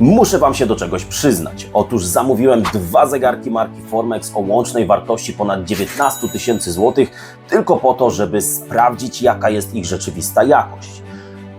Muszę Wam się do czegoś przyznać. Otóż zamówiłem dwa zegarki marki Formex o łącznej wartości ponad 19 tysięcy złotych, tylko po to, żeby sprawdzić, jaka jest ich rzeczywista jakość.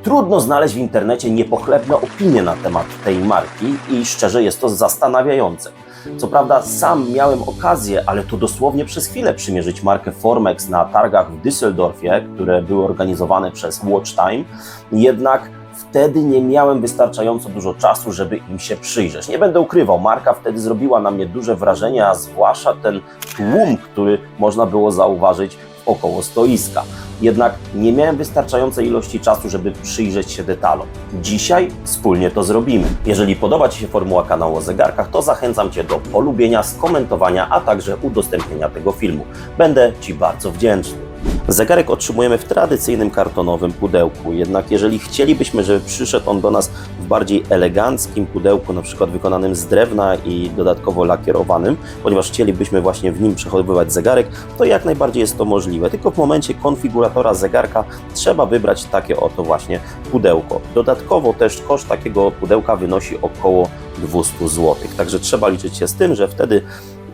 Trudno znaleźć w internecie niepochlebne opinie na temat tej marki i szczerze jest to zastanawiające. Co prawda sam miałem okazję, ale to dosłownie przez chwilę przymierzyć markę Formex na targach w Düsseldorfie, które były organizowane przez Watch Time, jednak wtedy nie miałem wystarczająco dużo czasu, żeby im się przyjrzeć. Nie będę ukrywał, marka wtedy zrobiła na mnie duże wrażenie, a zwłaszcza ten tłum, który można było zauważyć około stoiska. Jednak nie miałem wystarczającej ilości czasu, żeby przyjrzeć się detalom. Dzisiaj wspólnie to zrobimy. Jeżeli podoba Ci się formuła kanału o zegarkach, to zachęcam Cię do polubienia, skomentowania, a także udostępnienia tego filmu. Będę Ci bardzo wdzięczny. Zegarek otrzymujemy w tradycyjnym kartonowym pudełku, jednak jeżeli chcielibyśmy, żeby przyszedł on do nas w bardziej eleganckim pudełku, na przykład wykonanym z drewna i dodatkowo lakierowanym, ponieważ chcielibyśmy właśnie w nim przechowywać zegarek, to jak najbardziej jest to możliwe. Tylko w momencie konfiguratora zegarka trzeba wybrać takie oto właśnie pudełko. Dodatkowo też koszt takiego pudełka wynosi około 200 zł. Także trzeba liczyć się z tym, że wtedy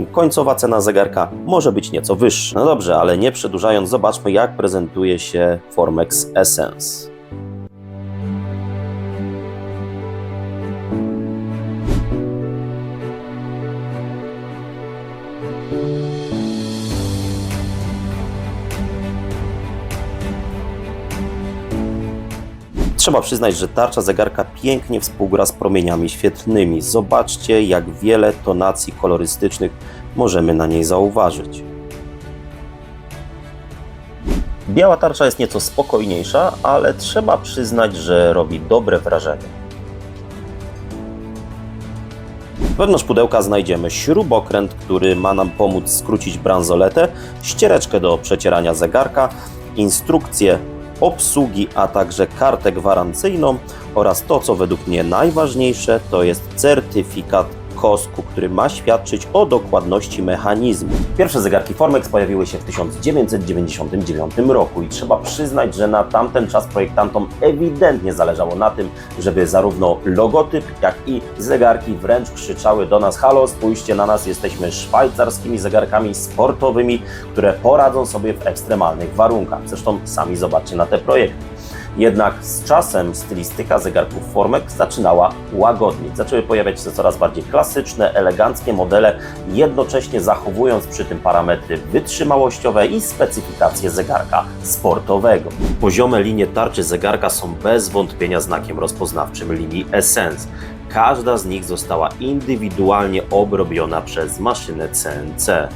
końcowa cena zegarka może być nieco wyższa. No dobrze, ale nie przedłużając, zobaczmy jak prezentuje się Formex Essence. Trzeba przyznać, że tarcza zegarka pięknie współgra z promieniami świetlnymi. Zobaczcie, jak wiele tonacji kolorystycznych możemy na niej zauważyć. Biała tarcza jest nieco spokojniejsza, ale trzeba przyznać, że robi dobre wrażenie. Wewnątrz pudełka znajdziemy śrubokręt, który ma nam pomóc skrócić bransoletę, ściereczkę do przecierania zegarka, instrukcję obsługi, a także kartę gwarancyjną oraz to, co według mnie najważniejsze, to jest certyfikat KOSK-u, który ma świadczyć o dokładności mechanizmu. Pierwsze zegarki Formex pojawiły się w 1999 roku i trzeba przyznać, że na tamten czas projektantom ewidentnie zależało na tym, żeby zarówno logotyp, jak i zegarki wręcz krzyczały do nas: Halo, spójrzcie na nas, jesteśmy szwajcarskimi zegarkami sportowymi, które poradzą sobie w ekstremalnych warunkach. Zresztą sami zobaczcie na te projekty. Jednak z czasem stylistyka zegarków Formex zaczynała łagodnieć. Zaczęły pojawiać się coraz bardziej klasyczne, eleganckie modele, jednocześnie zachowując przy tym parametry wytrzymałościowe i specyfikację zegarka sportowego. Poziome linie tarczy zegarka są bez wątpienia znakiem rozpoznawczym linii Essence. Każda z nich została indywidualnie obrobiona przez maszynę CNC.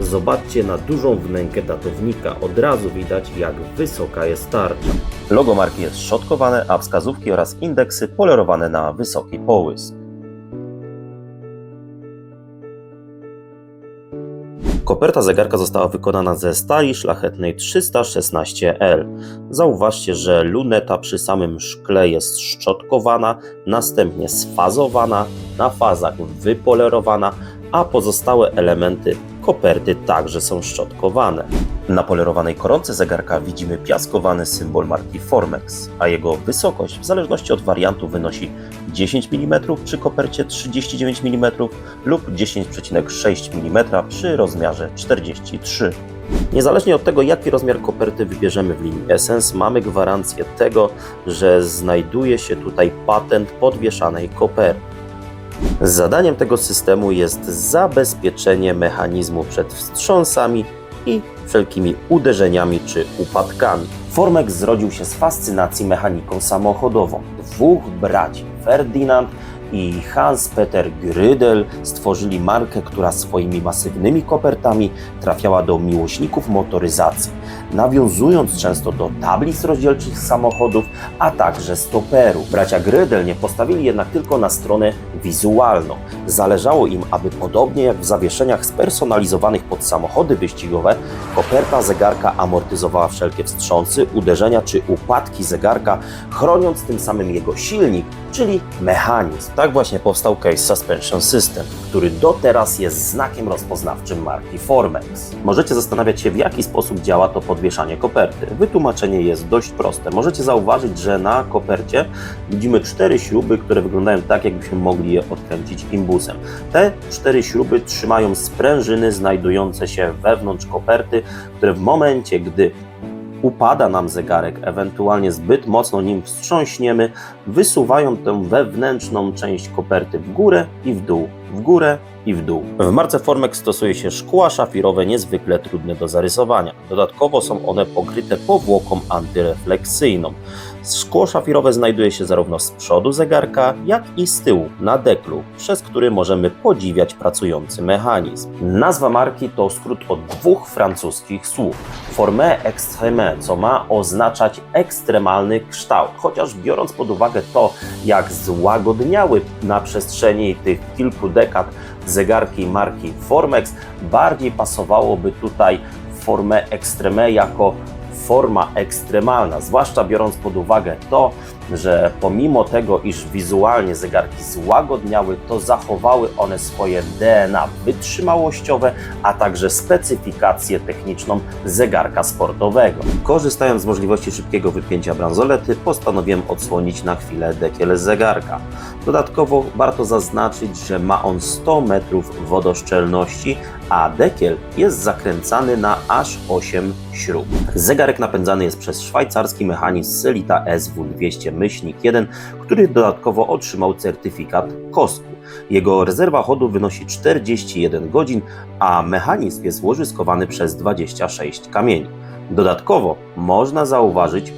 Zobaczcie na dużą wnękę datownika. Od razu widać, jak wysoka jest tarcza. Logo marki jest szczotkowane, a wskazówki oraz indeksy polerowane na wysoki połysk. Koperta zegarka została wykonana ze stali szlachetnej 316L. Zauważcie, że luneta przy samym szkle jest szczotkowana, następnie sfazowana, na fazach wypolerowana, a pozostałe elementy koperty także są szczotkowane. Na polerowanej koronce zegarka widzimy piaskowany symbol marki Formex, a jego wysokość w zależności od wariantu wynosi 10 mm przy kopercie 39 mm lub 10,6 mm przy rozmiarze 43 Niezależnie od tego, jaki rozmiar koperty wybierzemy w linii Essence, mamy gwarancję tego, że znajduje się tutaj patent podwieszanej koperty. Zadaniem tego systemu jest zabezpieczenie mechanizmu przed wstrząsami i wszelkimi uderzeniami czy upadkami. Formex zrodził się z fascynacji mechaniką samochodową. Dwóch braci, Ferdinand i Hans-Peter Grydel stworzyli markę, która swoimi masywnymi kopertami trafiała do miłośników motoryzacji, nawiązując często do tablic rozdzielczych samochodów, a także stoperu. Bracia Grydel nie postawili jednak tylko na stronę wizualną. Zależało im, aby podobnie jak w zawieszeniach spersonalizowanych pod samochody wyścigowe, koperta zegarka amortyzowała wszelkie wstrząsy, uderzenia czy upadki zegarka, chroniąc tym samym jego silnik czyli mechanizm. Tak właśnie powstał Case Suspension System, który do teraz jest znakiem rozpoznawczym marki Formex. Możecie zastanawiać się, w jaki sposób działa to podwieszanie koperty. Wytłumaczenie jest dość proste. Możecie zauważyć, że na kopercie widzimy cztery śruby, które wyglądają tak, jakbyśmy mogli je odkręcić imbusem. Te cztery śruby trzymają sprężyny znajdujące się wewnątrz koperty, które w momencie, gdy upada nam zegarek, ewentualnie zbyt mocno nim wstrząśniemy, wysuwają tę wewnętrzną część koperty w górę i w dół, w górę i w dół. W marce Formex stosuje się szkła szafirowe niezwykle trudne do zarysowania. Dodatkowo są one pokryte powłoką antyrefleksyjną. Szkło szafirowe znajduje się zarówno z przodu zegarka, jak i z tyłu, na deklu, przez który możemy podziwiać pracujący mechanizm. Nazwa marki to skrót od dwóch francuskich słów. Formé extrême, co ma oznaczać ekstremalny kształt, chociaż biorąc pod uwagę to, jak złagodniały na przestrzeni tych kilku dekad zegarki marki Formex, bardziej pasowałoby tutaj formę extreme jako forma ekstremalna, zwłaszcza biorąc pod uwagę to, że pomimo tego, iż wizualnie zegarki złagodniały, to zachowały one swoje DNA wytrzymałościowe, a także specyfikację techniczną zegarka sportowego. Korzystając z możliwości szybkiego wypięcia bransolety, postanowiłem odsłonić na chwilę dekiel zegarka. Dodatkowo warto zaznaczyć, że ma on 100 metrów wodoszczelności, a dekiel jest zakręcany na aż 8 śrub. Zegarek napędzany jest przez szwajcarski mechanizm Selita SW200 myślnik 1, który dodatkowo otrzymał certyfikat KOSK. Jego rezerwa chodu wynosi 41 godzin, a mechanizm jest łożyskowany przez 26 kamieni. Dodatkowo można zauważyć,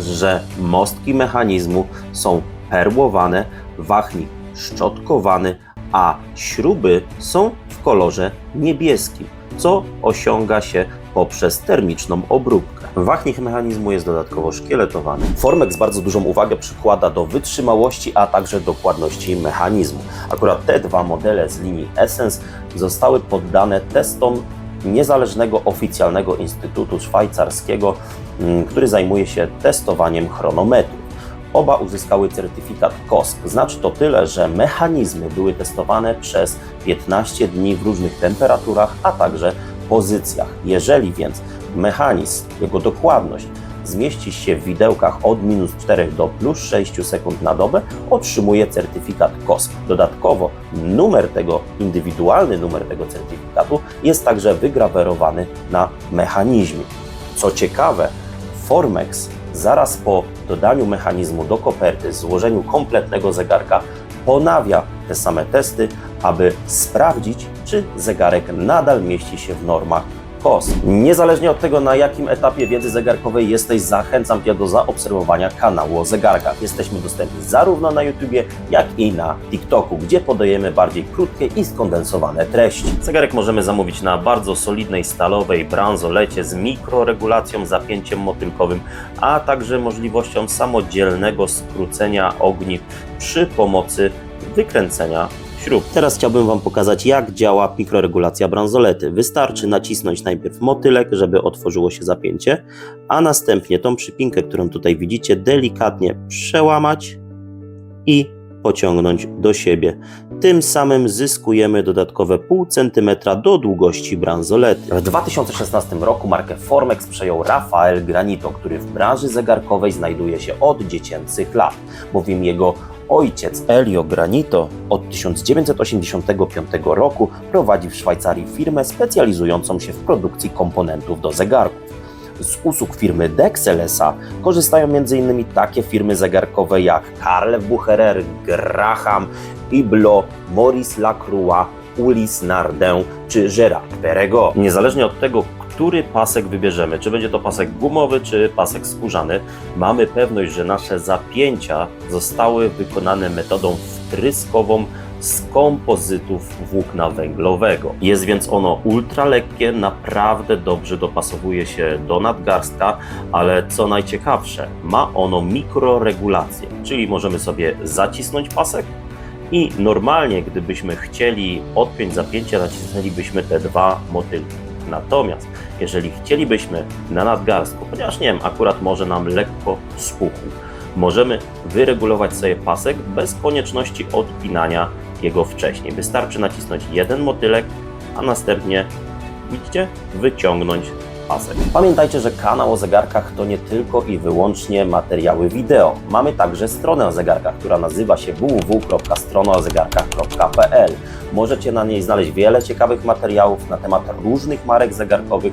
że mostki mechanizmu są perłowane, wachnik szczotkowany, a śruby są w kolorze niebieskim, co osiąga się poprzez termiczną obróbkę. Wachnik mechanizmu jest dodatkowo szkieletowany. Formex bardzo dużą uwagę przykłada do wytrzymałości, a także dokładności mechanizmu. Akurat te dwa modele z linii Essence zostały poddane testom niezależnego oficjalnego instytutu szwajcarskiego, mm, który zajmuje się testowaniem chronometrów. Oba uzyskały certyfikat KOSK. Znaczy to tyle, że mechanizmy były testowane przez 15 dni w różnych temperaturach, a także pozycjach. Jeżeli więc mechanizm, jego dokładność zmieści się w widełkach od minus 4 do plus 6 sekund na dobę, otrzymuje certyfikat KOSK. Dodatkowo numer tego, indywidualny numer tego certyfikatu jest także wygrawerowany na mechanizmie. Co ciekawe, Formex zaraz po dodaniu mechanizmu do koperty, złożeniu kompletnego zegarka, ponawia te same testy, aby sprawdzić, czy zegarek nadal mieści się w normach Niezależnie od tego, na jakim etapie wiedzy zegarkowej jesteś, zachęcam Cię do zaobserwowania kanału o zegarkach. Jesteśmy dostępni zarówno na YouTubie, jak i na TikToku, gdzie podajemy bardziej krótkie i skondensowane treści. Zegarek możemy zamówić na bardzo solidnej stalowej bransolecie z mikroregulacją, zapięciem motylkowym, a także możliwością samodzielnego skrócenia ogniw przy pomocy wykręcenia śrub. Teraz chciałbym Wam pokazać, jak działa mikroregulacja bransolety. Wystarczy nacisnąć najpierw motylek, żeby otworzyło się zapięcie, a następnie tą przypinkę, którą tutaj widzicie, delikatnie przełamać i pociągnąć do siebie. Tym samym zyskujemy dodatkowe pół centymetra do długości bransolety. W 2016 roku markę Formex przejął Rafael Granito, który w branży zegarkowej znajduje się od dziecięcych lat, bowiem jego ojciec Elio Granito od 1985 roku prowadzi w Szwajcarii firmę specjalizującą się w produkcji komponentów do zegarków. Z usług firmy Dexel S.A. korzystają m.in. takie firmy zegarkowe jak Karl Bucherer, Graham, Hublot, Maurice Lacroix, Ulysse Nardin czy Gérard Perregaux. Niezależnie od tego, który pasek wybierzemy, czy będzie to pasek gumowy, czy pasek skórzany, mamy pewność, że nasze zapięcia zostały wykonane metodą wtryskową z kompozytów włókna węglowego. Jest więc ono ultra lekkie, naprawdę dobrze dopasowuje się do nadgarstka, ale co najciekawsze, ma ono mikroregulację, czyli możemy sobie zacisnąć pasek i normalnie, gdybyśmy chcieli odpiąć zapięcie, nacisnęlibyśmy te dwa motylki. Natomiast jeżeli chcielibyśmy na nadgarstku, ponieważ nie wiem, akurat może nam lekko spuchł, możemy wyregulować sobie pasek bez konieczności odpinania jego wcześniej. Wystarczy nacisnąć jeden motylek, a następnie, widzicie, wyciągnąć pasek. Pamiętajcie, że kanał o zegarkach to nie tylko i wyłącznie materiały wideo. Mamy także stronę o zegarkach, która nazywa się www.stronoozegarkach.pl. Możecie na niej znaleźć wiele ciekawych materiałów na temat różnych marek zegarkowych,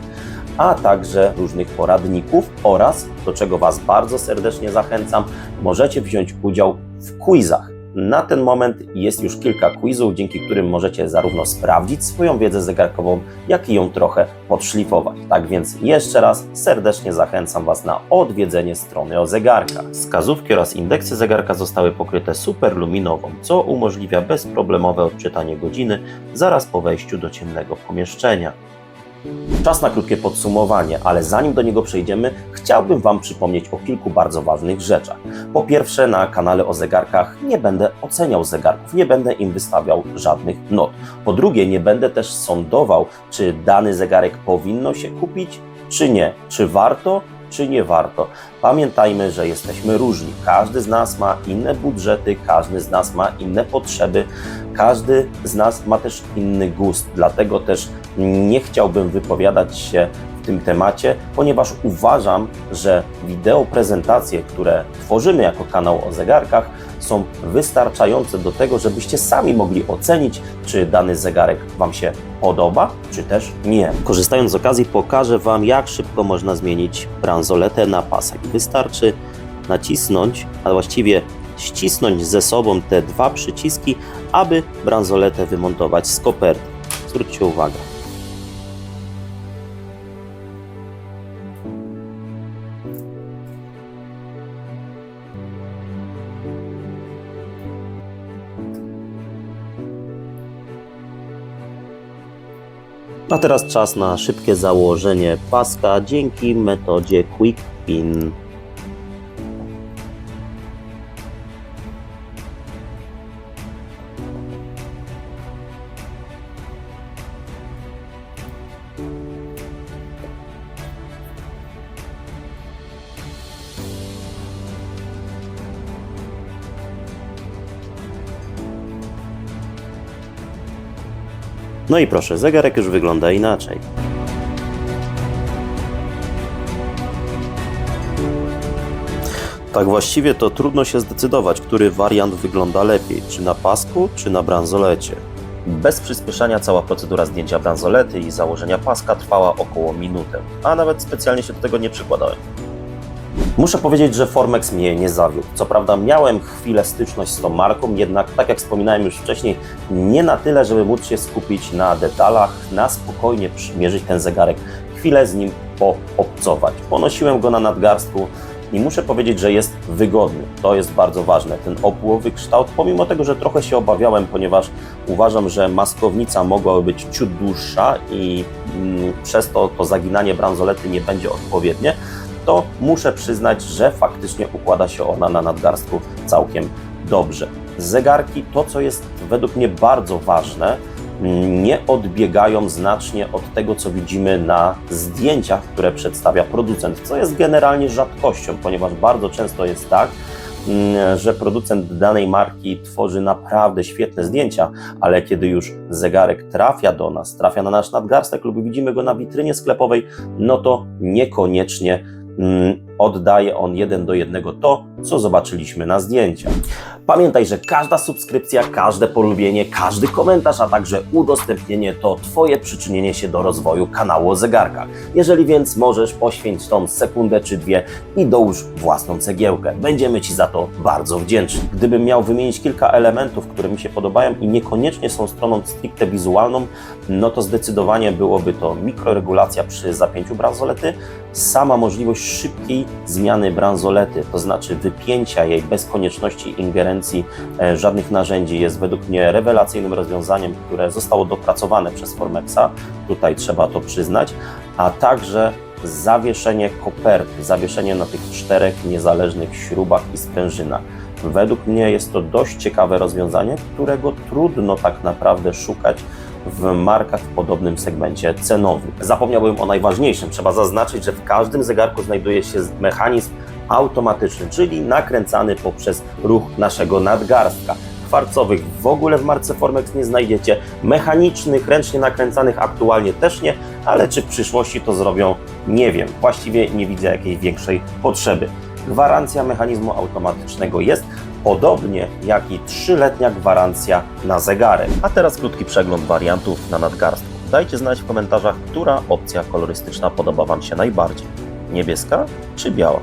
a także różnych poradników oraz, do czego Was bardzo serdecznie zachęcam, możecie wziąć udział w quizach. Na ten moment jest już kilka quizów, dzięki którym możecie zarówno sprawdzić swoją wiedzę zegarkową, jak i ją trochę podszlifować. Tak więc jeszcze raz serdecznie zachęcam Was na odwiedzenie strony o zegarkach. Wskazówki oraz indeksy zegarka zostały pokryte superluminową, co umożliwia bezproblemowe odczytanie godziny zaraz po wejściu do ciemnego pomieszczenia. Czas na krótkie podsumowanie, ale zanim do niego przejdziemy, chciałbym Wam przypomnieć o kilku bardzo ważnych rzeczach. Po pierwsze, na kanale o zegarkach nie będę oceniał zegarków, nie będę im wystawiał żadnych not. Po drugie, nie będę też sądował, czy dany zegarek powinno się kupić, czy nie, czy warto, czy nie warto. Pamiętajmy, że jesteśmy różni. Każdy z nas ma inne budżety, każdy z nas ma inne potrzeby, każdy z nas ma też inny gust. Dlatego też nie chciałbym wypowiadać się w tym temacie, ponieważ uważam, że wideo prezentacje, które tworzymy jako kanał o zegarkach, są wystarczające do tego, żebyście sami mogli ocenić, czy dany zegarek Wam się podoba, czy też nie. Korzystając z okazji, pokażę Wam, jak szybko można zmienić bransoletę na pasek. Wystarczy nacisnąć, a właściwie ścisnąć ze sobą te dwa przyciski, aby bransoletę wymontować z koperty. Zwróćcie uwagę. A teraz czas na szybkie założenie paska dzięki metodzie Quick Pin. No i proszę, zegarek już wygląda inaczej. Tak właściwie to trudno się zdecydować, który wariant wygląda lepiej, czy na pasku, czy na bransolecie. Bez przyspieszania cała procedura zdjęcia bransolety i założenia paska trwała około minutę, a nawet specjalnie się do tego nie przykładałem. Muszę powiedzieć, że Formex mnie nie zawiódł. Co prawda miałem chwilę styczność z tą marką, jednak tak jak wspominałem już wcześniej, nie na tyle, żeby móc się skupić na detalach, na spokojnie przymierzyć ten zegarek, chwilę z nim poobcować. Ponosiłem go na nadgarstku i muszę powiedzieć, że jest wygodny. To jest bardzo ważne. Ten opłowy kształt, pomimo tego, że trochę się obawiałem, ponieważ uważam, że maskownica mogłaby być ciut dłuższa i mm, przez to to zaginanie bransolety nie będzie odpowiednie, to muszę przyznać, że faktycznie układa się ona na nadgarstku całkiem dobrze. Zegarki, to co jest według mnie bardzo ważne, nie odbiegają znacznie od tego, co widzimy na zdjęciach, które przedstawia producent, co jest generalnie rzadkością, ponieważ bardzo często jest tak, mm, że producent danej marki tworzy naprawdę świetne zdjęcia, ale kiedy już zegarek trafia do nas, trafia na nasz nadgarstek lub widzimy go na witrynie sklepowej, no to niekoniecznie Mm-hmm. Oddaje on jeden do jednego to, co zobaczyliśmy na zdjęciach. Pamiętaj, że każda subskrypcja, każde polubienie, każdy komentarz, a także udostępnienie to Twoje przyczynienie się do rozwoju kanału o zegarkach. Jeżeli więc możesz, poświęć tą sekundę czy dwie i dołóż własną cegiełkę. Będziemy Ci za to bardzo wdzięczni. Gdybym miał wymienić kilka elementów, które mi się podobają i niekoniecznie są stroną stricte wizualną, no to zdecydowanie byłoby to mikroregulacja przy zapięciu bransolety, sama możliwość szybkiej zmiany bransolety, to znaczy wypięcia jej bez konieczności ingerencji e, żadnych narzędzi, jest według mnie rewelacyjnym rozwiązaniem, które zostało dopracowane przez Formexa. Tutaj trzeba to przyznać, a także zawieszenie koperty, zawieszenie na tych czterech niezależnych śrubach i sprężynach. Według mnie jest to dość ciekawe rozwiązanie, którego trudno tak naprawdę szukać w markach w podobnym segmencie cenowym. Zapomniałbym o najważniejszym. Trzeba zaznaczyć, że w każdym zegarku znajduje się mechanizm automatyczny, czyli nakręcany poprzez ruch naszego nadgarstka. Kwarcowych w ogóle w marce Formex nie znajdziecie, mechanicznych, ręcznie nakręcanych aktualnie też nie, ale czy w przyszłości to zrobią, nie wiem. Właściwie nie widzę jakiejś większej potrzeby. Gwarancja mechanizmu automatycznego jest, podobnie jak i trzyletnia gwarancja na zegarek. A teraz krótki przegląd wariantów na nadgarstku. Dajcie znać w komentarzach, która opcja kolorystyczna podoba Wam się najbardziej. Niebieska czy biała?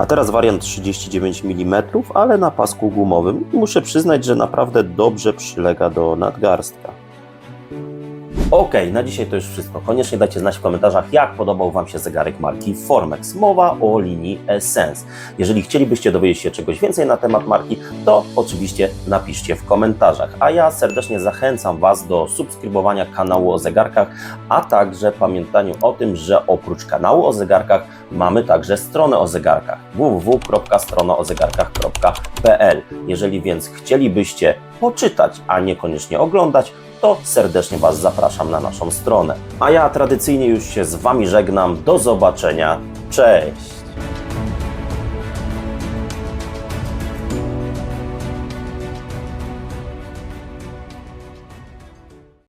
A teraz wariant 39 mm, ale na pasku gumowym. I muszę przyznać, że naprawdę dobrze przylega do nadgarstka. Ok, na dzisiaj to już wszystko. Koniecznie dajcie znać w komentarzach, jak podobał Wam się zegarek marki Formex. Mowa o linii Essence. Jeżeli chcielibyście dowiedzieć się czegoś więcej na temat marki, to oczywiście napiszcie w komentarzach. A ja serdecznie zachęcam Was do subskrybowania kanału o zegarkach, a także pamiętaniu o tym, że oprócz kanału o zegarkach mamy także stronę o zegarkach www.stronoozegarkach.pl. Jeżeli więc chcielibyście poczytać, a niekoniecznie oglądać, to serdecznie Was zapraszam na naszą stronę. A ja tradycyjnie już się z Wami żegnam. Do zobaczenia. Cześć!